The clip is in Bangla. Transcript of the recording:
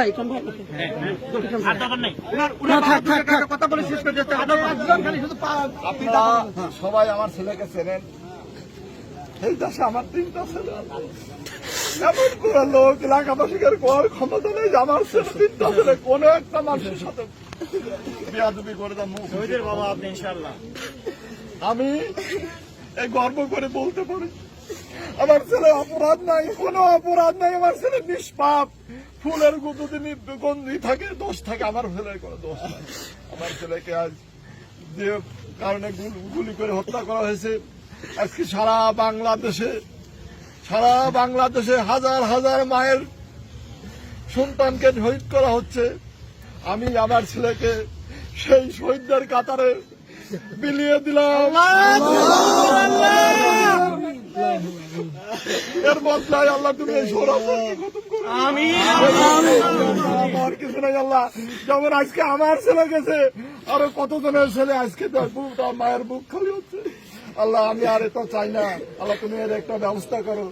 ভাই করে সবাই আমার ছেলেকে চেনেন। এই দেশে আমার তিনটা ছেলে এমন কোন লোক এলাকাবাসীদের কোয়ার ক্ষমতা নেই আমার ছেলে তিনটা ছেলে কোনো একটা মানুষের সাথে। বিয়াদবি করে বাবা আপনি ইনশাআল্লাহ আমি এই গর্ব করে বলতে পারি। আমার ছেলে অপরাধ নাই, কোনো অপরাধ নাই, আমার ছেলে নিষ্পাপ। ফুলের যদি গন্ধি থাকে, দোষ থাকে, আমার ছেলের কোনো দোষ আমার ছেলেকে আজ যে কারণে গুলি করে হত্যা করা হয়েছে, আজকে সারা বাংলাদেশে সারা বাংলাদেশে হাজার হাজার মায়ের সন্তানকে শহীদ করা হচ্ছে। আমি আমার ছেলেকে সেই শহীদদের কাতারে বিলিয়ে দিলাম। এর বদলায় আল্লাহ তুমি এই সৌরভকে খতম করো। আমার কিছু নাই আল্লাহ। যেমন আজকে আমার ছেলে গেছে আরও কতজনের ছেলে আজকে বুক তার মায়ের বুক খালি হচ্ছে। আল্লাহ আমি আর এটা চাই না। আল্লাহ তুমি এর একটা ব্যবস্থা করো।